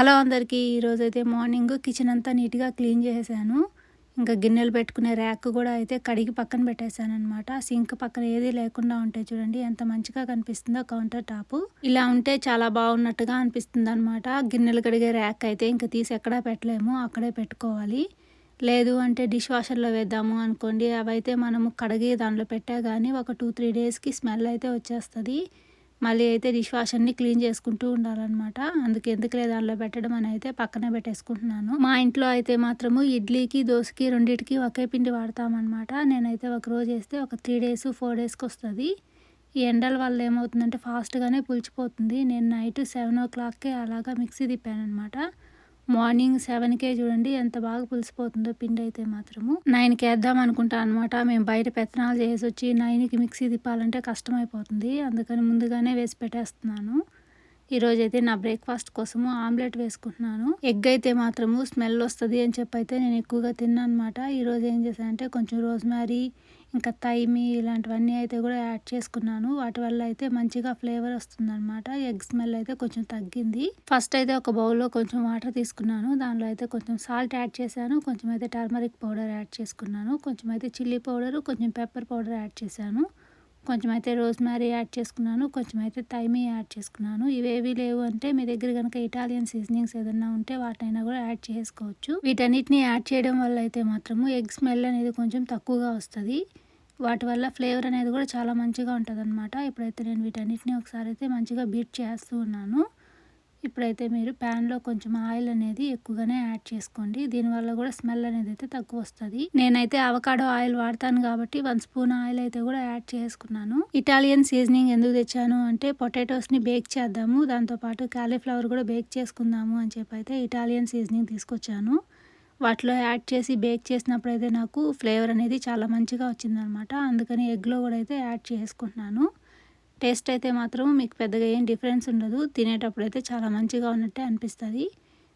Hello అందరికీ ఈరోజు అయితే మార్నింగ్ కిచెన్ అంతా నీట్గా క్లీన్ చేసేసాను. ఇంకా గిన్నెలు పెట్టుకునే ర్యాక్ కూడా అయితే కడిగి పక్కన పెట్టేశాను అనమాట సింక్ పక్కన ఏది లేకుండా ఉంటే చూడండి ఎంత మంచిగా కనిపిస్తుందో కౌంటర్ టాప్. ఇలా ఉంటే చాలా బాగున్నట్టుగా అనిపిస్తుంది అనమాట గిన్నెలు కడిగే ర్యాక్ అయితే ఇంకా తీసి ఎక్కడా పెట్టలేము అక్కడే పెట్టుకోవాలి. లేదు అంటే డిష్ వాషర్లో వేద్దాము అనుకోండి అవైతే మనము కడిగి దాంట్లో పెట్టా కానీ ఒక టూ త్రీ డేస్కి స్మెల్ అయితే వచ్చేస్తుంది. మళ్ళీ అయితే డిష్ వాషర్ని క్లీన్ చేసుకుంటూ ఉండాలన్నమాట. అందుకే ఎందుకులే దానిలో పెట్టడం అని అయితే పక్కనే పెట్టేసుకుంటున్నాను. మా ఇంట్లో అయితే మాత్రము ఇడ్లీకి దోశకి రెండింటికి ఒకే పిండి వాడతామన్నమాట. నేనైతే ఒక రోజు వేస్తే ఒక త్రీ డేస్ ఫోర్ డేస్కి వస్తుంది. ఈ ఎండల వల్ల ఏమవుతుందంటే ఫాస్ట్గానే పులిచిపోతుంది. నేను నైట్ సెవెన్ ఓ క్లాక్కే అలాగా మిక్సీ తిప్పాను అనమాట మార్నింగ్ సెవెన్కే చూడండి ఎంత బాగా పులిసిపోతుందో పిండి అయితే మాత్రము. నైన్కి వేద్దాం అనుకుంటా అనమాట మేము బయట పెత్తనాలు చేసి వచ్చి నైన్కి మిక్సీ తిప్పాలంటే కష్టమైపోతుంది. అందుకని ముందుగానే వేసి పెట్టేస్తున్నాను. ఈరోజు అయితే నా బ్రేక్ఫాస్ట్ కోసము ఆమ్లెట్ వేసుకుంటున్నాను. ఎగ్ అయితే మాత్రము స్మెల్ వస్తుంది అని చెప్పి అయితే నేను ఎక్కువగా తిన్నాను అనమాట ఈరోజు ఏం చేశానంటే కొంచెం రోజ్మ్యారీ ఇంకా తైమి ఇలాంటివన్నీ అయితే కూడా యాడ్ చేసుకున్నాను. వాటి వల్ల అయితే మంచిగా ఫ్లేవర్ వస్తుంది అనమాట ఎగ్ స్మెల్ అయితే కొంచెం తగ్గింది. ఫస్ట్ అయితే ఒక బౌల్లో కొంచెం వాటర్ తీసుకున్నాను. దానిలో అయితే కొంచెం సాల్ట్ యాడ్ చేశాను. కొంచెం అయితే టర్మరిక్ పౌడర్ యాడ్ చేసుకున్నాను. కొంచెం అయితే చిల్లీ పౌడర్ కొంచెం పెప్పర్ పౌడర్ యాడ్ చేశాను. కొంచెం అయితే రోజ్మ్యారీ యాడ్ చేసుకున్నాను కొంచెం అయితే తైమీ యాడ్ చేసుకున్నాను. ఇవేవి లేవు అంటే మీ దగ్గర కనుక ఇటాలియన్ సీజనింగ్స్ ఏదైనా ఉంటే వాటైనా కూడా యాడ్ చేసుకోవచ్చు. వీటన్నిటిని యాడ్ చేయడం వల్ల అయితే మాత్రము ఎగ్ స్మెల్ అనేది కొంచెం తక్కువగా వస్తుంది. వాటి వల్ల ఫ్లేవర్ అనేది కూడా చాలా మంచిగా ఉంటుంది అనమాట ఇప్పుడైతే నేను వీటన్నిటిని ఒకసారి అయితే మంచిగా బీట్ చేస్తూ ఉన్నాను. ఇప్పుడైతే మీరు ప్యాన్లో కొంచెం ఆయిల్ అనేది ఎక్కువగానే యాడ్ చేసుకోండి. దీనివల్ల కూడా స్మెల్ అనేది అయితే తక్కువ వస్తుంది. నేనైతే అవకాడో ఆయిల్ వాడతాను కాబట్టి వన్ స్పూన్ ఆయిల్ అయితే కూడా యాడ్ చేసుకున్నాను. ఇటాలియన్ సీజనింగ్ ఎందుకు తెచ్చాను అంటే పొటాటోస్ని బేక్ చేద్దాము. దాంతోపాటు క్యాలీఫ్లవర్ కూడా బేక్ చేసుకుందాము అని చెప్పి అయితే ఇటాలియన్ సీజనింగ్ తీసుకొచ్చాను. వాటిలో యాడ్ చేసి బేక్ చేసినప్పుడు అయితే నాకు ఫ్లేవర్ అనేది చాలా మంచిగా వచ్చిందనమాట. అందుకని ఎగ్లో కూడా అయితే యాడ్ చేసుకుంటున్నాను. టేస్ట్ అయితే మాత్రం మీకు పెద్దగా ఏం డిఫరెన్స్ ఉండదు. తినేటప్పుడు అయితే చాలా మంచిగా ఉన్నట్టే అనిపిస్తుంది.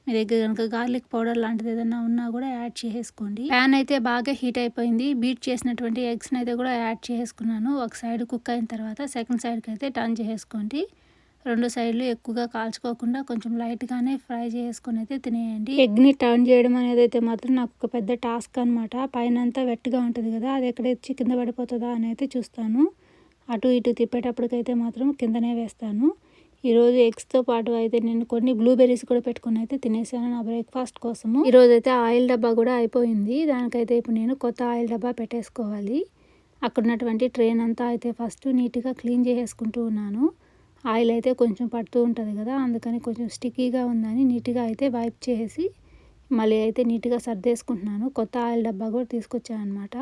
మీ దగ్గర కనుక గార్లిక్ పౌడర్ లాంటిది ఏదైనా ఉన్నా కూడా యాడ్ చేసుకోండి ప్యాన్ అయితే బాగా హీట్ అయిపోయింది. బీట్ చేసినటువంటి ఎగ్స్ని అయితే కూడా యాడ్ చేసుకున్నాను ఒక సైడ్ కుక్ అయిన తర్వాత సెకండ్ సైడ్కి అయితే టర్న్ చేసుకోండి రెండు సైడ్లు ఎక్కువగా కాల్చుకోకుండా కొంచెం లైట్గానే ఫ్రై చేసుకుని అయితే తినేయండి. ఎగ్ని టర్న్ చేయడం అనేది అయితే మాత్రం నాకు ఒక పెద్ద టాస్క్ అనమాట పైన అంతా వెట్గా ఉంటుంది కదా అది ఎక్కడైతే కింద పడిపోతుందా అని అయితే చూస్తాను. అటు ఇటు తిప్పేటప్పటికైతే మాత్రం కిందనే వేస్తాను. ఈరోజు ఎగ్స్తో పాటు అయితే నేను కొన్ని బ్లూబెర్రీస్ కూడా పెట్టుకుని అయితే తినేసాను నా బ్రేక్ఫాస్ట్ కోసము. ఈరోజు అయితే ఆయిల్ డబ్బా కూడా అయిపోయింది. దానికైతే ఇప్పుడు నేను కొత్త ఆయిల్ డబ్బా పెట్టేసుకోవాలి. అక్కడ ఉన్నటువంటి ట్రైన్ అంతా అయితే ఫస్ట్ నీట్గా క్లీన్ చేసేసుకుంటూ ఉన్నాను. ఆయిల్ అయితే కొంచెం పడుతూ ఉంటుంది కదా అందుకని కొంచెం స్టిక్కీగా ఉందని నీట్గా అయితే వైప్ చేసి మళ్ళీ అయితే నీట్గా సర్దేసుకుంటున్నాను. కొత్త ఆయిల్ డబ్బా కూడా తీసుకొచ్చాను అనమాట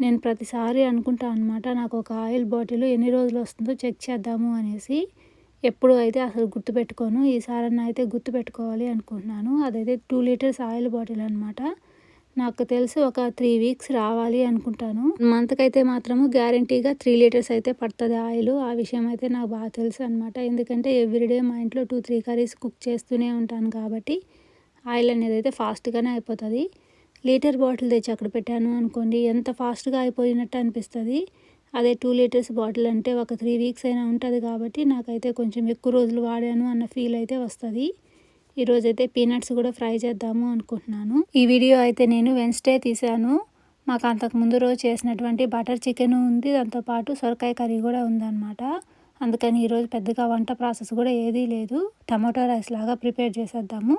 నేను ప్రతిసారి అనుకుంటా అనమాట నాకు ఒక ఆయిల్ బాటిల్ ఎన్ని రోజులు వస్తుందో చెక్ చేద్దాము అనేసి ఎప్పుడు అయితే అసలు గుర్తుపెట్టుకోను. ఈసారన్నా అయితే గుర్తుపెట్టుకోవాలి అనుకుంటున్నాను. అదైతే టూ లీటర్స్ ఆయిల్ బాటిల్ అనమాట నాకు తెలిసి ఒక త్రీ వీక్స్ రావాలి అనుకుంటాను. మంత్కి అయితే మాత్రము గ్యారంటీగా త్రీ లీటర్స్ అయితే పడుతుంది ఆయిల్. ఆ విషయం అయితే నాకు బాగా తెలుసు అనమాట ఎందుకంటే ఎవ్రీడే మా ఇంట్లో టూ త్రీ కర్రీస్ కుక్ చేస్తూనే ఉంటాను కాబట్టి ఆయిల్ అనేది అయితే ఫాస్ట్గానే అయిపోతుంది. లీటర్ బాటిల్ తెచ్చి అక్కడ పెట్టాను అనుకోండి ఎంత ఫాస్ట్గా అయిపోయినట్టు అనిపిస్తుంది. అదే టూ లీటర్స్ బాటిల్ అంటే ఒక త్రీ వీక్స్ అయినా ఉంటుంది కాబట్టి నాకైతే కొంచెం ఎక్కువ రోజులు వాడాను అన్న ఫీల్ అయితే వస్తుంది. ఈరోజు అయితే పీనట్స్ కూడా ఫ్రై చేద్దాము అనుకుంటున్నాను. ఈ వీడియో అయితే నేను వెన్స్డే తీశాను. మాకు అంతకు ముందు రోజు చేసినటువంటి బటర్ చికెన్ ఉంది దాంతోపాటు సొరకాయ కర్రీ కూడా ఉందన్నమాట. అందుకని ఈరోజు పెద్దగా వంట ప్రాసెస్ కూడా ఏదీ లేదు. టమాటో రైస్ లాగా ప్రిపేర్ చేసేద్దాము.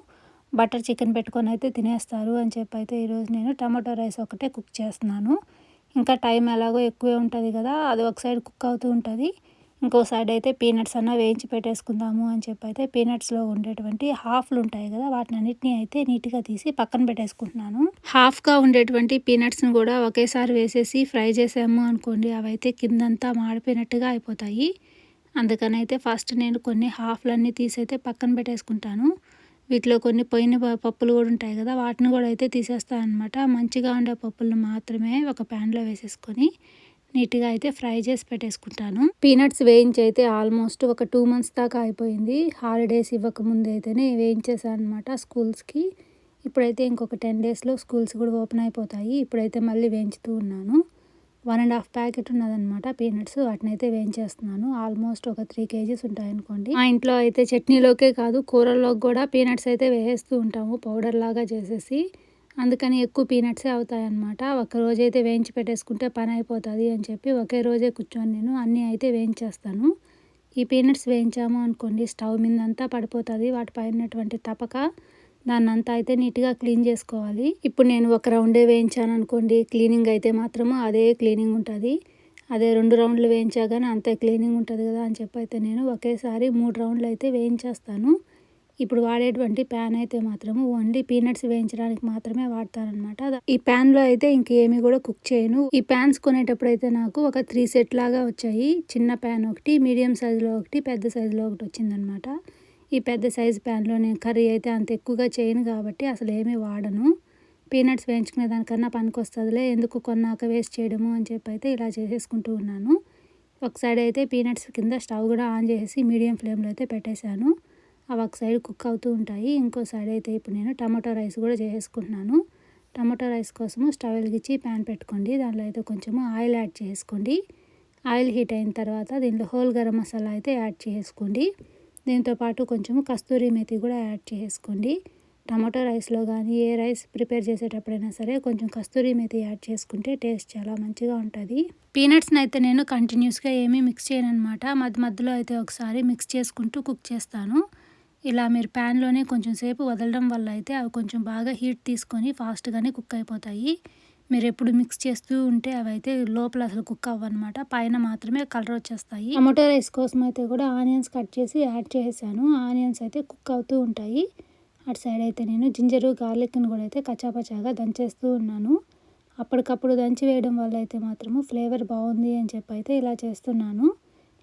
బటర్ చికెన్ పెట్టుకొని అయితే తినేస్తారు అని చెప్పి అయితే ఈరోజు నేను టమాటో రైస్ ఒకటే కుక్ చేస్తున్నాను. ఇంకా టైం ఎలాగో ఎక్కువే ఉంటుంది కదా అది ఒక సైడ్ కుక్ అవుతూ ఉంటుంది. ఇంకో సైడ్ అయితే పీనట్స్ అన్న వేయించి పెట్టేసుకుందాము అని చెప్పి అయితే పీనట్స్లో ఉండేటువంటి హాఫ్లు ఉంటాయి కదా వాటిని అన్నిటిని అయితే నీట్గా తీసి పక్కన పెట్టేసుకుంటున్నాను. హాఫ్గా ఉండేటువంటి పీనట్స్ని కూడా ఒకేసారి వేసేసి ఫ్రై చేసాము అనుకోండి అవి అయితే కిందంతా మాడిపోయినట్టుగా అయిపోతాయి. అందుకని అయితే ఫస్ట్ నేను కొన్ని హాఫ్లన్నీ తీసి అయితే పక్కన పెట్టేసుకుంటాను. వీటిలో కొన్ని పోయిన పప్పులు కూడా ఉంటాయి కదా వాటిని కూడా అయితే తీసేస్తానమాట అనమాట మంచిగా ఉండే పప్పులను మాత్రమే ఒక ప్యాన్లో వేసేసుకొని నీట్గా అయితే ఫ్రై చేసి పెట్టేసుకుంటాను. పీనట్స్ వేయించి అయితే ఆల్మోస్ట్ ఒక టూ మంత్స్ దాకా అయిపోయింది. హాలిడేస్ ఇవ్వకముందు అయితేనే వేయించేసాను అనమాట స్కూల్స్కి. ఇప్పుడైతే ఇంకొక టెన్ డేస్లో స్కూల్స్ కూడా ఓపెన్ అయిపోతాయి. ఇప్పుడైతే మళ్ళీ వేయించుతూ ఉన్నాను. వన్ అండ్ హాఫ్ ప్యాకెట్ ఉన్నదనమాట పీనట్స్. వాటిని అయితే వేయించేస్తున్నాను. ఆల్మోస్ట్ ఒక త్రీ కేజీస్ ఉంటాయనుకోండి. మా ఇంట్లో అయితే చట్నీలోకే కాదు కూరల్లోకి కూడా పీనట్స్ అయితే వేసేస్తూ ఉంటాము పౌడర్ లాగా చేసేసి. అందుకని ఎక్కువ పీనట్సే అవుతాయి అనమాట ఒక రోజు అయితే వేయించి పెట్టేసుకుంటే పని అయిపోతుంది అని చెప్పి ఒకే రోజే కూర్చొని నేను అన్నీ అయితే వేయించేస్తాను. ఈ పీనట్స్ వేయించాము అనుకోండి స్టవ్ మీద అంతా పడిపోతుంది. వాటిపైనటువంటి తప్పక తపక దాన్ని అంతా అయితే నీట్గా క్లీన్ చేసుకోవాలి. ఇప్పుడు నేను ఒక రౌండే వేయించాను అనుకోండి క్లీనింగ్ అయితే మాత్రము అదే క్లీనింగ్ ఉంటుంది. అదే రెండు రౌండ్లు వేయించా కానీ అంతే క్లీనింగ్ ఉంటుంది కదా అని చెప్పి అయితే నేను ఒకేసారి మూడు రౌండ్లు అయితే వేయించేస్తాను. ఇప్పుడు వాడేటువంటి ప్యాన్ అయితే మాత్రము ఓన్లీ పీనట్స్ వేయించడానికి మాత్రమే వాడతానమాట ఈ ప్యాన్లో అయితే ఇంకేమి కూడా కుక్ చేయను. ఈ ప్యాన్స్ కొనేటప్పుడు అయితే నాకు ఒక త్రీ సెట్ లాగా వచ్చాయి. చిన్న ప్యాన్ ఒకటి మీడియం సైజులో ఒకటి పెద్ద సైజులో ఒకటి వచ్చిందనమాట ఈ పెద్ద సైజు ప్యాన్లో నేను కర్రీ అయితే అంత ఎక్కువగా చేయను కాబట్టి అసలు ఏమీ వాడను. పీనట్స్ వేయించుకునే దానికన్నా పనికి వస్తుందిలే ఎందుకు కొన్నాక వేస్ట్ చేయడము అని చెప్పి అయితే ఇలా చేసేసుకుంటూ ఉన్నాను. ఒక సైడ్ అయితే పీనట్స్ కింద స్టవ్ కూడా ఆన్ చేసి మీడియం ఫ్లేమ్లో అయితే పెట్టేశాను. అవి ఒక సైడ్ కుక్ అవుతూ ఉంటాయి. ఇంకో సైడ్ అయితే ఇప్పుడు నేను టమాటో రైస్ కూడా చేసేసుకుంటున్నాను. టమాటో రైస్ కోసము స్టవ్ వెలిగించి ప్యాన్ పెట్టుకోండి. దాంట్లో అయితే కొంచెము ఆయిల్ యాడ్ చేసుకోండి. ఆయిల్ హీట్ అయిన తర్వాత దీనిలో హోల్ గరం మసాలా అయితే యాడ్ చేసుకోండి. దీంతోపాటు కొంచెం కస్తూరి మెతి కూడా యాడ్ చేసుకోండి. టమాటో రైస్లో కానీ ఏ రైస్ ప్రిపేర్ చేసేటప్పుడైనా సరే కొంచెం కస్తూరి మెతి యాడ్ చేసుకుంటే టేస్ట్ చాలా మంచిగా ఉంటుంది. పీనట్స్ని అయితే నేను కంటిన్యూస్గా ఏమీ మిక్స్ చేయను అనమాట మధ్య మధ్యలో అయితే ఒకసారి మిక్స్ చేసుకుంటూ కుక్ చేస్తాను. ఇలా మీరు ప్యాన్లోనే కొంచెం సేపు వదలడం వల్ల అయితే అవి కొంచెం బాగా హీట్ తీసుకొని ఫాస్ట్గానే కుక్ అయిపోతాయి. మీరు ఎప్పుడు మిక్స్ చేస్తూ ఉంటే అవి అయితే లోపల అసలు కుక్ అవ్వనమాట. పైన మాత్రమే కలర్ వచ్చేస్తాయి. టమాటో రైస్ కోసం అయితే కూడా ఆనియన్స్ కట్ చేసి యాడ్ చేసాను ఆనియన్స్ అయితే కుక్ అవుతూ ఉంటాయి. అటు సైడ్ అయితే నేను జింజరు గార్లిక్ని కూడా అయితే కచాపచాగా దంచేస్తూ ఉన్నాను. అప్పటికప్పుడు దంచి వేయడం వల్ల అయితే మాత్రము ఫ్లేవర్ బాగుంది అని చెప్పి అయితే ఇలా చేస్తున్నాను.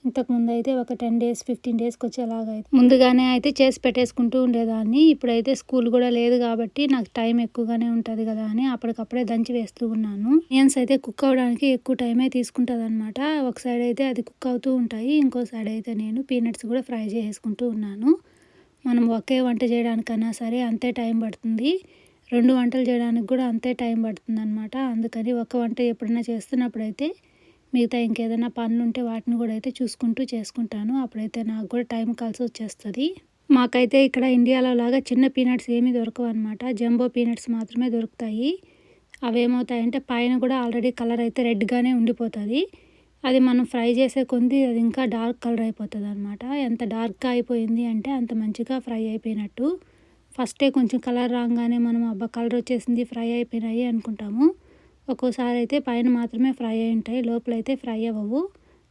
ఇంతకుముందు అయితే ఒక టెన్ డేస్ ఫిఫ్టీన్ డేస్కి వచ్చేలాగా అయితే ముందుగానే అయితే చేసి పెట్టేసుకుంటూ ఉండేదాన్ని. ఇప్పుడైతే స్కూల్ కూడా లేదు కాబట్టి నాకు టైం ఎక్కువగానే ఉంటుంది కదా అని అప్పటికప్పుడే దంచి వేస్తూ ఉన్నాను. ఆనియన్స్ అయితే కుక్ అవ్వడానికి ఎక్కువ టైమే తీసుకుంటుంది అనమాట ఒక సైడ్ అయితే అది కుక్ అవుతూ ఉంటాయి. ఇంకో సైడ్ అయితే నేను పీనట్స్ కూడా ఫ్రై చేసుకుంటూ ఉన్నాను. మనం ఒకే వంట చేయడానికన్నా సరే అంతే టైం పడుతుంది. రెండు వంటలు చేయడానికి కూడా అంతే టైం పడుతుంది అనమాట అందుకని ఒక వంట ఎప్పుడైనా చేస్తున్నప్పుడు అయితే మిగతా ఇంకేదైనా పనులు ఉంటే వాటిని కూడా అయితే చూసుకుంటూ చేసుకుంటాను. అప్పుడైతే నాకు కూడా టైం కలిసి వచ్చేస్తుంది. మాకైతే ఇక్కడ ఇండియాలో లాగా చిన్న పీనట్స్ ఏమీ దొరకవు అనమాట జంబో పీనట్స్ మాత్రమే దొరుకుతాయి. అవి ఏమవుతాయంటే పైన కూడా ఆల్రెడీ కలర్ అయితే రెడ్గానే ఉండిపోతుంది. అది మనం ఫ్రై చేసే కొంది అది ఇంకా డార్క్ కలర్ అయిపోతుంది అనమాట ఎంత డార్క్గా అయిపోయింది అంటే అంత మంచిగా ఫ్రై అయిపోయినట్టు. ఫస్టే కొంచెం కలర్ రాగానే మనం అబ్బా కలర్ వచ్చేసింది ఫ్రై అయిపోయినాయి అనుకుంటాము. ఒక్కోసారి అయితే పైన మాత్రమే ఫ్రై అయి ఉంటాయి లోపల అయితే ఫ్రై అవ్వవు.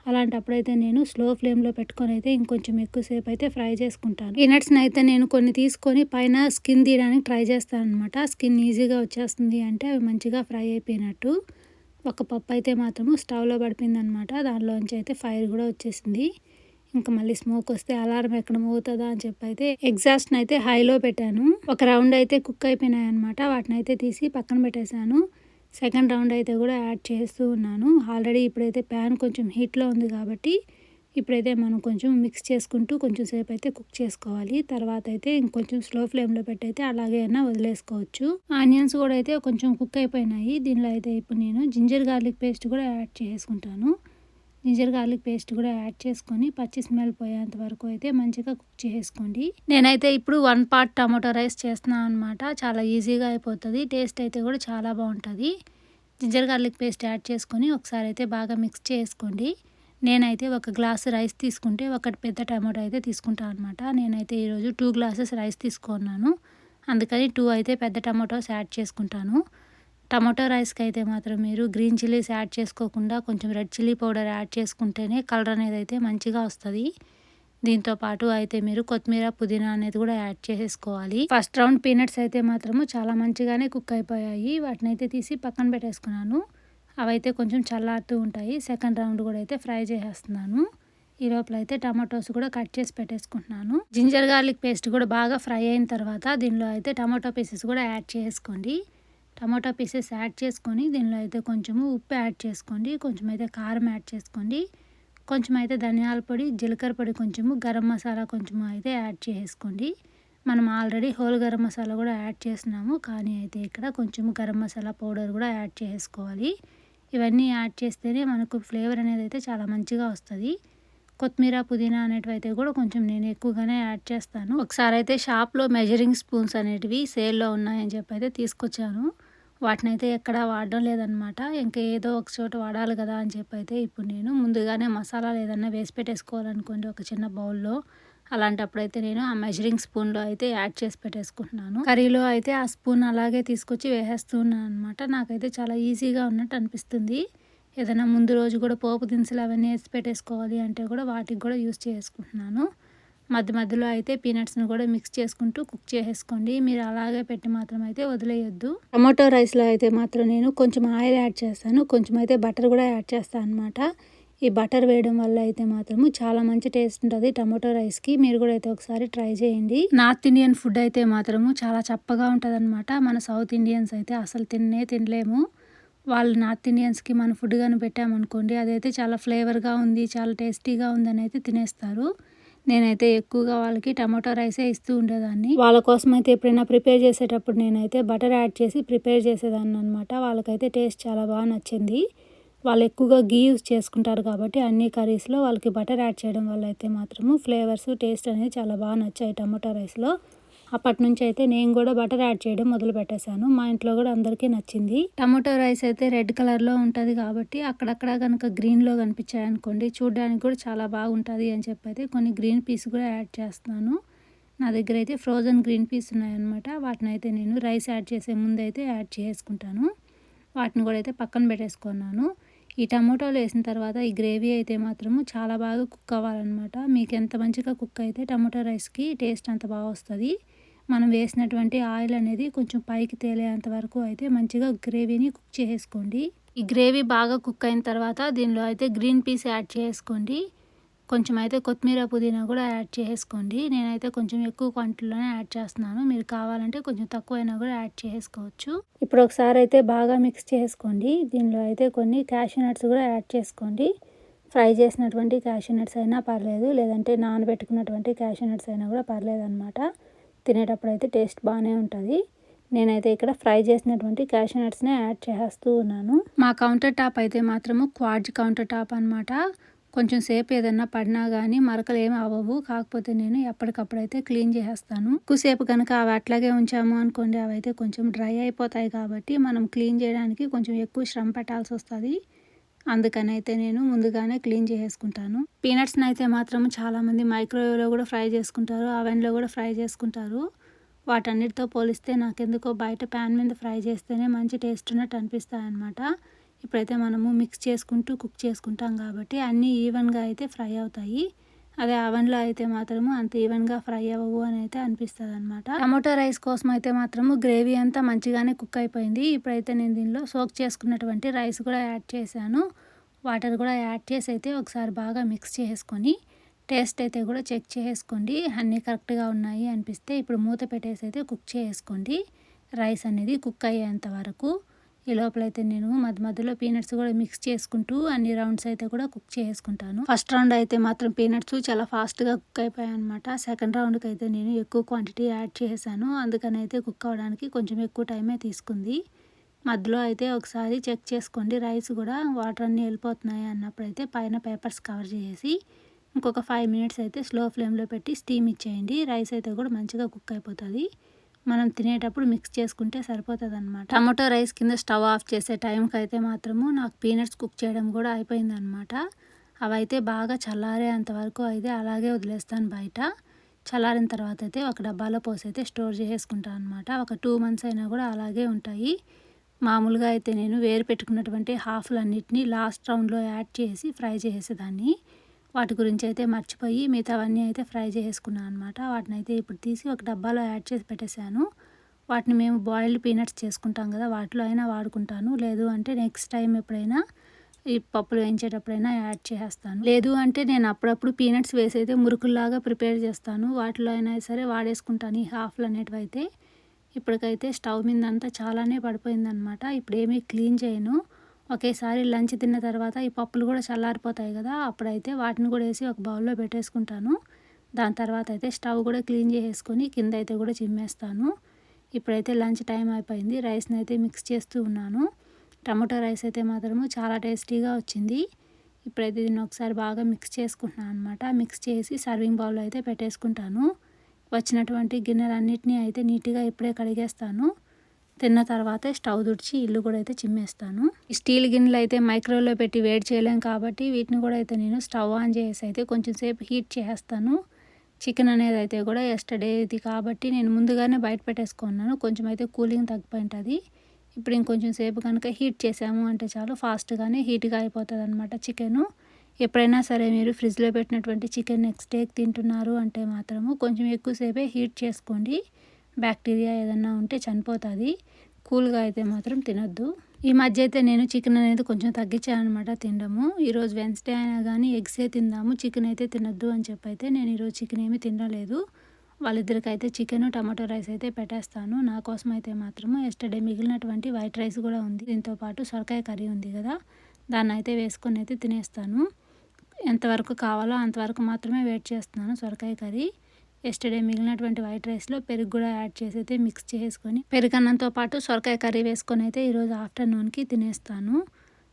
అలాంటప్పుడైతే నేను స్లో ఫ్లేమ్లో పెట్టుకొని అయితే ఇంకొంచెం ఎక్కువసేపు అయితే ఫ్రై చేసుకుంటాను. పీనట్స్ని అయితే నేను కొన్ని తీసుకొని పైన స్కిన్ తీయడానికి ట్రై చేస్తాను అనమాట స్కిన్ ఈజీగా వచ్చేస్తుంది అంటే అవి మంచిగా ఫ్రై అయిపోయినట్టు. ఒక పప్పు అయితే మాత్రము స్టవ్లో పడిపోయింది అనమాట దానిలోంచి అయితే ఫైర్ కూడా వచ్చేసింది. ఇంకా మళ్ళీ స్మోక్ వస్తే అలారం ఎక్కడ మోగుతుందా అని చెప్పి అయితే ఎగ్జాస్ట్ని అయితే హైలో పెట్టాను. ఒక రౌండ్ అయితే కుక్ అయిపోయినాయి అనమాట వాటిని అయితే తీసి పక్కన పెట్టేశాను. సెకండ్ రౌండ్ అయితే కూడా యాడ్ చేస్తూ ఉన్నాను. ఆల్రెడీ ఇప్పుడైతే ప్యాన్ కొంచెం హీట్లో ఉంది కాబట్టి ఇప్పుడైతే మనం కొంచెం మిక్స్ చేసుకుంటూ కొంచెం సేపు అయితే కుక్ చేసుకోవాలి. తర్వాత అయితే ఇంకొంచెం స్లో ఫ్లేమ్లో పెట్టయితే అలాగే అయినా వదిలేసుకోవచ్చు. ఆనియన్స్ కూడా అయితే కొంచెం కుక్ అయిపోయినాయి. దీనిలో అయితే ఇప్పుడు నేను జింజర్ గార్లిక్ పేస్ట్ కూడా యాడ్ చేసుకుంటాను. జింజర్ గార్లిక్ పేస్ట్ కూడా యాడ్ చేసుకొని పచ్చి స్మెల్ పోయేంత వరకు అయితే మంచిగా కుక్ చేసుకోండి. నేనైతే ఇప్పుడు వన్ పార్ట్ టమాటో రైస్ చేస్తున్నాను అనమాట చాలా ఈజీగా అయిపోతుంది. టేస్ట్ అయితే కూడా చాలా బాగుంటుంది. జింజర్ గార్లిక్ పేస్ట్ యాడ్ చేసుకొని ఒకసారి అయితే బాగా మిక్స్ చేసుకోండి. నేనైతే ఒక గ్లాస్ రైస్ తీసుకుంటే ఒకటి పెద్ద టమాటో అయితే తీసుకుంటాను అనమాట నేనైతే ఈరోజు టూ గ్లాసెస్ రైస్ తీసుకున్నాను. అందుకని టూ అయితే పెద్ద టమాటోస్ యాడ్ చేసుకుంటాను. టమాటో రైస్కి అయితే మాత్రం మీరు గ్రీన్ చిల్లీస్ యాడ్ చేసుకోకుండా కొంచెం రెడ్ చిల్లీ పౌడర్ యాడ్ చేసుకుంటేనే కలర్ అనేది అయితే మంచిగా వస్తుంది. దీంతో పాటు అయితే మీరు కొత్తిమీర పుదీనా అనేది కూడా యాడ్ చేసేసుకోవాలి ఫస్ట్ రౌండ్ పీనట్స్ అయితే మాత్రము చాలా మంచిగానే కుక్ అయిపోయాయి. వాటిని అయితే తీసి పక్కన పెట్టేసుకున్నాను. అవైతే కొంచెం చల్లారుతూ ఉంటాయి. సెకండ్ రౌండ్ కూడా అయితే ఫ్రై చేసేస్తున్నాను. ఈ లోపల అయితే టమాటోస్ కూడా కట్ చేసి పెట్టేసుకుంటున్నాను. జింజర్ గార్లిక్ పేస్ట్ కూడా బాగా ఫ్రై అయిన తర్వాత దీనిలో అయితే టమాటో పీసెస్ కూడా యాడ్ చేసుకోండి. టమాటో పీసెస్ యాడ్ చేసుకొని దీనిలో అయితే కొంచెము ఉప్పు యాడ్ చేసుకోండి. కొంచెం అయితే కారం యాడ్ చేసుకోండి. కొంచెం అయితే ధనియాల పొడి జీలకర్ర పొడి కొంచెము గరం మసాలా కొంచెము అయితే యాడ్ చేసుకోండి. మనం ఆల్రెడీ హోల్ గరం మసాలా కూడా యాడ్ చేసినాము కానీ అయితే ఇక్కడ కొంచెము గరం మసాలా పౌడర్ కూడా యాడ్ చేసుకోవాలి. ఇవన్నీ యాడ్ చేస్తేనే మనకు ఫ్లేవర్ అనేది అయితే చాలా మంచిగా వస్తుంది. కొత్తిమీర పుదీనా అనేటివి అయితే కూడా కొంచెం నేను ఎక్కువగానే యాడ్ చేస్తాను. ఒకసారి అయితే షాప్లో మెజరింగ్ స్పూన్స్ అనేటివి సేల్లో ఉన్నాయని చెప్పి అయితే తీసుకొచ్చాను. వాటిని అయితే ఎక్కడా వాడడం లేదనమాట ఇంకా ఏదో ఒక చోట వాడాలి కదా అని చెప్పి అయితే ఇప్పుడు నేను ముందుగానే మసాలాలు ఏదన్నా వేసి పెట్టేసుకోవాలనుకోండి ఒక చిన్న బౌల్లో అలాంటప్పుడు అయితే నేను ఆ మెజరింగ్ స్పూన్లో అయితే యాడ్ చేసి పెట్టేసుకుంటున్నాను. కర్రీలో అయితే ఆ స్పూన్ అలాగే తీసుకొచ్చి వేసేస్తున్నాను అనమాట నాకైతే చాలా ఈజీగా ఉన్నట్టు అనిపిస్తుంది. ఏదైనా ముందు రోజు కూడా పోపు దినుసులు అవన్నీ వేసి పెట్టేసుకోవాలి అంటే కూడా వాటికి కూడా యూస్ చేసుకుంటున్నాను. మధ్య మధ్యలో అయితే పీనట్స్ని కూడా మిక్స్ చేసుకుంటూ కుక్ చేసేసుకోండి. మీరు అలాగే పెట్టి మాత్రం అయితే వదిలేయొద్దు. టమాటో రైస్లో అయితే మాత్రం నేను కొంచెం ఆయిల్ యాడ్ చేస్తాను. కొంచెం అయితే బటర్ కూడా యాడ్ చేస్తాను అనమాట ఈ బటర్ వేయడం వల్ల అయితే మాత్రము చాలా మంచి టేస్ట్ ఉంటుంది టమాటో రైస్కి. మీరు కూడా అయితే ఒకసారి ట్రై చేయండి. నార్త్ ఇండియన్ ఫుడ్ అయితే మాత్రము చాలా చప్పగా ఉంటుంది అనమాట మన సౌత్ ఇండియన్స్ అయితే అసలు తిన్నే తినలేము. వాళ్ళు నార్త్ ఇండియన్స్కి మన ఫుడ్ కానీ పెట్టామనుకోండి అదైతే చాలా ఫ్లేవర్గా ఉంది చాలా టేస్టీగా ఉందని అయితే తినేస్తారు. నేనైతే ఎక్కువగా వాళ్ళకి టమాటో రైసే ఇస్తూ ఉండేదాన్ని. వాళ్ళ కోసం అయితే ఎప్పుడైనా ప్రిపేర్ చేసేటప్పుడు నేనైతే బటర్ యాడ్ చేసి ప్రిపేర్ చేసేదాన్ని అనమాట వాళ్ళకైతే టేస్ట్ చాలా బాగా నచ్చింది. వాళ్ళు ఎక్కువగా గీ యూస్ చేసుకుంటారు కాబట్టి అన్ని కర్రీస్లో వాళ్ళకి బటర్ యాడ్ చేయడం వల్ల అయితే మాత్రము ఫ్లేవర్స్ టేస్ట్ అనేది చాలా బాగా నచ్చాయి టమాటో రైస్లో. అప్పటి నుంచి అయితే నేను కూడా బటర్ యాడ్ చేయడం మొదలు పెట్టేశాను మా ఇంట్లో కూడా అందరికీ నచ్చింది. టమాటో రైస్ అయితే రెడ్ కలర్లో ఉంటుంది కాబట్టి అక్కడక్కడ కనుక గ్రీన్లో కనిపించాయి అనుకోండి చూడడానికి కూడా చాలా బాగుంటుంది అని చెప్పి అయితే కొన్ని గ్రీన్ పీస్ కూడా యాడ్ చేస్తున్నాను. నా దగ్గర అయితే ఫ్రోజన్ గ్రీన్ పీస్ ఉన్నాయన్నమాట. వాటిని అయితే నేను రైస్ యాడ్ చేసే ముందు అయితే యాడ్ చేసుకుంటాను. వాటిని కూడా అయితే పక్కన పెట్టేసుకున్నాను. ఈ టమాటోలు వేసిన తర్వాత ఈ గ్రేవీ అయితే మాత్రము చాలా బాగా కుక్ అవ్వాలన్నమాట. మీకు ఎంత మంచిగా కుక్ అయితే టమాటో రైస్కి టేస్ట్ అంత బాగా వస్తుంది. మనం వేసినటువంటి ఆయిల్ అనేది కొంచెం పైకి తేలేంత వరకు అయితే మంచిగా గ్రేవీని కుక్ చేసుకోండి. ఈ గ్రేవీ బాగా కుక్ అయిన తర్వాత దీనిలో అయితే గ్రీన్ పీస్ యాడ్ చేసుకోండి. కొంచెం అయితే కొత్తిమీర పుదీనా కూడా యాడ్ చేసుకోండి. నేనైతే కొంచెం ఎక్కువ క్వాంటిటీలోనే యాడ్ చేస్తున్నాను. మీరు కావాలంటే కొంచెం తక్కువైనా కూడా యాడ్ చేసుకోవచ్చు. ఇప్పుడు ఒకసారి అయితే బాగా మిక్స్ చేసుకోండి. దీనిలో అయితే కొన్ని క్యాషూ నట్స్ కూడా యాడ్ చేసుకోండి. ఫ్రై చేసినటువంటి క్యాషూ నట్స్ అయినా పర్లేదు. లేదంటే నానబెట్టుకున్నటువంటి క్యాషూ నట్స్ అయినా కూడా పర్లేదు అనమాట తినేటప్పుడు అయితే టేస్ట్ బాగానే ఉంటుంది. నేనైతే ఇక్కడ ఫ్రై చేసినటువంటి క్యాషూ నట్స్నే యాడ్ చేస్తూ ఉన్నాను. మా కౌంటర్ టాప్ అయితే మాత్రము క్వాడ్జ్ కౌంటర్ టాప్ అనమాట కొంచెం సేపు ఏదన్నా పడినా కానీ మరకలు ఏమి అవ్వవు. కాకపోతే నేను ఎప్పటికప్పుడు అయితే క్లీన్ చేసేస్తాను. ఎక్కువసేపు కనుక అవి అట్లాగే ఉంచాము అనుకోండి అవి అయితే కొంచెం డ్రై అయిపోతాయి కాబట్టి మనం క్లీన్ చేయడానికి కొంచెం ఎక్కువ శ్రమ పెట్టాల్సి వస్తుంది. అందుకని అయితే నేను ముందుగానే క్లీన్ చేసేసుకుంటాను. పీనట్స్ని అయితే మాత్రం చాలామంది మైక్రోవేవ్లో కూడా ఫ్రై చేసుకుంటారు అవెన్లో కూడా ఫ్రై చేసుకుంటారు. వాటన్నిటితో పోలిస్తే నాకెందుకో బయట ప్యాన్ మీద ఫ్రై చేస్తేనే మంచి టేస్ట్ ఉన్నట్టు అనిపిస్తాయి అనమాట ఇప్పుడైతే మనము మిక్స్ చేసుకుంటూ కుక్ చేసుకుంటాం కాబట్టి అన్నీ ఈవెన్గా అయితే ఫ్రై అవుతాయి. అదే అవెన్లో అయితే మాత్రము అంత ఈవెన్గా ఫ్రై అవ్వవు అని అయితే అనిపిస్తుంది అనమాట టమాటో రైస్ కోసం అయితే మాత్రము గ్రేవీ అంతా మంచిగానే కుక్ అయిపోయింది. ఇప్పుడైతే నేను దీనిలో సోక్ చేసుకున్నటువంటి రైస్ కూడా యాడ్ చేశాను. వాటర్ కూడా యాడ్ చేసి అయితే ఒకసారి బాగా మిక్స్ చేసుకొని టేస్ట్ అయితే కూడా చెక్ చేసుకోండి. అన్నీ కరెక్ట్గా ఉన్నాయి అనిపిస్తే ఇప్పుడు మూత పెట్టేసి అయితే కుక్ చేసుకోండి. రైస్ అనేది కుక్ అయ్యేంత వరకు ఈ లోపలైతే నేను మధ్య మధ్యలో పీనట్స్ కూడా మిక్స్ చేసుకుంటూ అన్ని రౌండ్స్ అయితే కూడా కుక్ చేసుకుంటాను. ఫస్ట్ రౌండ్ అయితే మాత్రం పీనట్స్ చాలా ఫాస్ట్గా కుక్ అయిపోయాయి అనమాట సెకండ్ రౌండ్కి అయితే నేను ఎక్కువ క్వాంటిటీ యాడ్ చేశాను. అందుకని అయితే కుక్ అవ్వడానికి కొంచెం ఎక్కువ టైమే తీసుకుంది. మధ్యలో అయితే ఒకసారి చెక్ చేసుకోండి. రైస్ కూడా వాటర్ అన్నీ వెళ్ళిపోతున్నాయి అన్నప్పుడు అయితే పైన పేపర్స్ కవర్ చేసి ఇంకొక ఫైవ్ మినిట్స్ అయితే స్లో ఫ్లేమ్లో పెట్టి స్టీమ్ ఇచ్చేయండి. రైస్ అయితే కూడా మంచిగా కుక్ అయిపోతుంది. మనం తినేటప్పుడు మిక్స్ చేసుకుంటే సరిపోతుంది అనమాట టమాటో రైస్ కింద స్టవ్ ఆఫ్ చేసే టైంకి అయితే మాత్రము నాకు పీనట్స్ కుక్ చేయడం కూడా అయిపోయిందనమాట అవైతే బాగా చల్లారేంత వరకు అయితే అలాగే వదిలేస్తాను బయట. చల్లారిన తర్వాత అయితే ఒక డబ్బాలో పోసి అయితే స్టోర్ చేసుకుంటాను అనమాట ఒక టూ మంత్స్ అయినా కూడా అలాగే ఉంటాయి. మామూలుగా అయితే నేను వేరు పెట్టుకున్నటువంటి హాఫ్లన్నిటిని లాస్ట్ రౌండ్లో యాడ్ చేసి ఫ్రై చేసేదాన్ని. వాటి గురించి అయితే మర్చిపోయి మిగతావన్నీ అయితే ఫ్రై చేసుకున్నాను అనమాట వాటిని అయితే ఇప్పుడు తీసి ఒక డబ్బాలో యాడ్ చేసి పెట్టేశాను. వాటిని మేము బాయిల్డ్ పీనట్స్ చేసుకుంటాం కదా వాటిలో అయినా వాడుకుంటాను. లేదు అంటే నెక్స్ట్ టైం ఎప్పుడైనా ఈ పప్పులు వేయించేటప్పుడైనా యాడ్ చేసేస్తాను. లేదు అంటే నేను అప్పుడప్పుడు పీనట్స్ వేసి అయితే మురుకుల్లాగా ప్రిపేర్ చేస్తాను. వాటిలో అయినా సరే వాడేసుకుంటాను ఈ హాఫ్లు అనేటివి అయితే. ఇప్పటికైతే స్టవ్ మీద అంతా చాలానే పడిపోయిందనమాట ఇప్పుడు ఏమీ క్లీన్ చేయను. ఒకేసారి లంచ్ తిన్న తర్వాత ఈ పప్పులు కూడా చల్లారిపోతాయి కదా అప్పుడైతే వాటిని కూడా వేసి ఒక బౌల్లో పెట్టేసుకుంటాను. దాని తర్వాత అయితే స్టవ్ కూడా క్లీన్ చేసేసుకొని కింద అయితే కూడా చిమ్మేస్తాను. ఇప్పుడైతే లంచ్ టైం అయిపోయింది రైస్ని అయితే మిక్స్ చేస్తూ ఉన్నాను. టమాటో రైస్ అయితే మాత్రము చాలా టేస్టీగా వచ్చింది. ఇప్పుడైతే దీన్ని ఒకసారి బాగా మిక్స్ చేసుకుంటున్నాను అనమాట మిక్స్ చేసి సర్వింగ్ బౌల్లో అయితే పెట్టేసుకుంటాను. వచ్చినటువంటి గిన్నెలన్నింటినీ అయితే నీట్గా ఇప్పుడే కడిగేస్తాను. తిన్న తర్వాత స్టవ్ తుడిచి ఇల్లు కూడా అయితే చిమ్మేస్తాను. ఈ స్టీల్ గిన్నెలు అయితే మైక్రోవేవ్లో పెట్టి వేడి చేయలేం కాబట్టి వీటిని కూడా అయితే నేను స్టవ్ ఆన్ చేసి అయితే కొంచెం సేపు హీట్ చేస్తాను. చికెన్ అనేది అయితే కూడా ఎస్టర్డే కాబట్టి నేను ముందుగానే బయట పెట్టేసుకున్నాను. కొంచెం అయితే కూలింగ్ తగ్గిపోయింటుంది ఇప్పుడు ఇంకొంచెం సేపు కనుక హీట్ చేసాము అంటే చాలు ఫాస్ట్గానే హీట్గా అయిపోతుంది అనమాట చికెను. ఎప్పుడైనా సరే మీరు ఫ్రిడ్జ్లో పెట్టినటువంటి చికెన్ నెక్స్ట్ డే తింటున్నారు అంటే మాత్రము కొంచెం ఎక్కువసేపే హీట్ చేసుకోండి. బ్యాక్టీరియా ఏదన్నా ఉంటే చనిపోతుంది. కూల్గా అయితే మాత్రం తినొద్దు. ఈ మధ్య అయితే నేను చికెన్ అనేది కొంచెం తగ్గించాను తినడము. ఈరోజు వెన్స్డే అయినా కానీ ఎగ్సే తిందాము చికెన్ అయితే తినొద్దు అని చెప్పి అయితే నేను ఈరోజు చికెన్ ఏమీ తినలేదు. వాళ్ళిద్దరికైతే చికెన్ టమాటో రైస్ అయితే పెట్టేస్తాను. నా కోసం అయితే మాత్రము ఎస్టర్డే మిగిలినటువంటి వైట్ రైస్ కూడా ఉంది. దీంతో పాటు సొరకాయ కర్రీ ఉంది కదా దాన్ని అయితే వేసుకొని అయితే తినేస్తాను. ఎంతవరకు కావాలో అంతవరకు మాత్రమే వెయిట్ చేస్తున్నాను సొరకాయ కర్రీ. ఎస్టర్డే మిగిలినటువంటి వైట్ రైస్లో పెరుగు కూడా యాడ్ చేసి అయితే మిక్స్ చేసుకొని పెరుగన్నంతో పాటు సొరకాయ కర్రీ వేసుకొని అయితే ఈరోజు ఆఫ్టర్నూన్కి తినేస్తాను.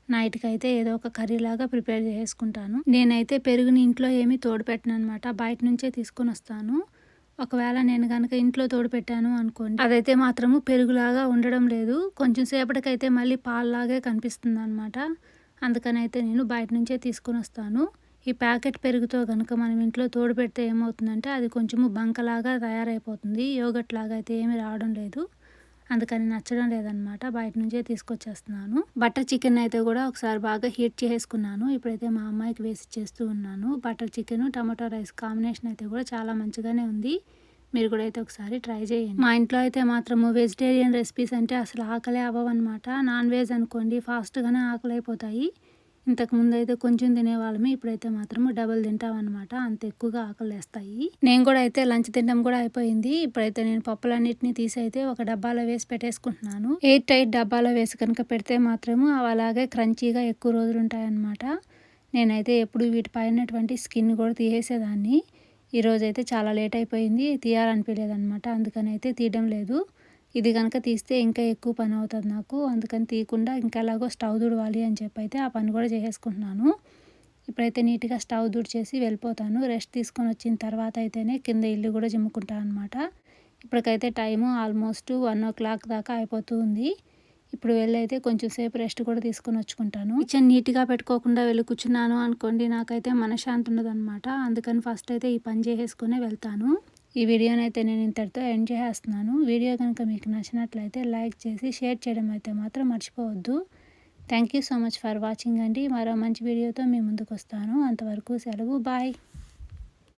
నైట్కి అయితే ఏదో ఒక కర్రీ లాగా ప్రిపేర్ చేసుకుంటాను. నేనైతే పెరుగుని ఇంట్లో ఏమీ తోడు పెట్టను అనమాట బయట నుంచే తీసుకొని వస్తాను. ఒకవేళ నేను కనుక ఇంట్లో తోడు పెట్టాను అనుకోండి అదైతే మాత్రము పెరుగులాగా ఉండడం లేదు. కొంచెం సేపటికైతే మళ్ళీ పాల్లాగే కనిపిస్తుంది అనమాట అందుకనైతే నేను బయట నుంచే తీసుకొని వస్తాను. ఈ ప్యాకెట్ పెరుగుతో కనుక మనం ఇంట్లో తోడు పెడితే ఏమవుతుందంటే అది కొంచెము బంకలాగా తయారైపోతుంది. యోగట్ లాగా అయితే ఏమీ రావడం లేదు. అందుకని నచ్చడం లేదనమాట బయట నుంచే తీసుకొచ్చేస్తున్నాను. బటర్ చికెన్ అయితే కూడా ఒకసారి బాగా హీట్ చేసుకున్నాను ఇప్పుడైతే మా అమ్మాయికి వేసి చేస్తూ ఉన్నాను. Butter chicken tomato rice combination అయితే కూడా చాలా మంచిగానే ఉంది. మీరు కూడా అయితే ఒకసారి ట్రై చేయండి. మా ఇంట్లో అయితే మాత్రము వెజిటేరియన్ రెసిపీస్ అంటే అసలు ఆకలే అవ్వవన్నమాట. నాన్ వెజ్ అనుకోండి ఫాస్ట్గానే ఆకలి అయిపోతాయి ఇంతకుముందు అయితే కొంచెం తినేవాళ్ళమే ఇప్పుడైతే మాత్రము తింటాం తింటామన్నమాట. అంత ఎక్కువగా ఆకలి వేస్తాయి నేను కూడా అయితే లంచ్ తినడం కూడా అయిపోయింది. ఇప్పుడైతే నేను పప్పులన్నిటిని తీసి అయితే ఒక డబ్బాలో వేసి పెట్టేసుకుంటున్నాను. ఎయిట్ టైట్ డబ్బాలో వేసి కనుక పెడితే మాత్రము అవి అలాగే క్రంచీగా ఎక్కువ రోజులు ఉంటాయన్నమాట. నేనైతే ఎప్పుడు వీటి పైనటువంటి స్కిన్ కూడా తీసేసేదాన్ని. ఈరోజు అయితే చాలా లేట్ అయిపోయింది. తీయాలనిపించలేదన్నమాట అందుకని అయితే తీయడం లేదు. ఇది కనుక తీస్తే ఇంకా ఎక్కువ పని అవుతుంది నాకు. అందుకని తీయకుండా ఇంకా ఎలాగో స్టవ్ దుడవాలి అని చెప్పి అయితే ఆ పని కూడా చేసేసుకుంటున్నాను. ఇప్పుడైతే నీట్గా స్టవ్ దుడిచేసి వెళ్ళిపోతాను. రెస్ట్ తీసుకొని వచ్చిన తర్వాత అయితేనే కింద ఇల్లు కూడా జిమ్ముకుంటాను అనమాట ఇప్పటికైతే time almost one o'clock దాకా అయిపోతుంది ఇప్పుడు వెళ్ళైతే కొంచెం సేపు రెస్ట్ కూడా తీసుకొని వచ్చుకుంటాను. కిచెన్ నీట్గా పెట్టుకోకుండా వెళ్ళి కూర్చున్నాను అనుకోండి నాకైతే మనశ్శాంతి ఉండదు అనమాట అందుకని ఫస్ట్ అయితే ఈ పని చేసేసుకునే వెళ్తాను. ఈ వీడియోనైతే అయితే నేను ఇంతటితో ఎండ్ చేస్తున్నాను. వీడియో కనుక మీకు నచ్చినట్లయితే లైక్ చేసి షేర్ చేయడం అయితే మాత్రం మర్చిపోవద్దు. Thank you so much for watching అండి. మరో మంచి వీడియోతో మీ ముందుకు వస్తాను. అంతవరకు సెలవు. బాయ్.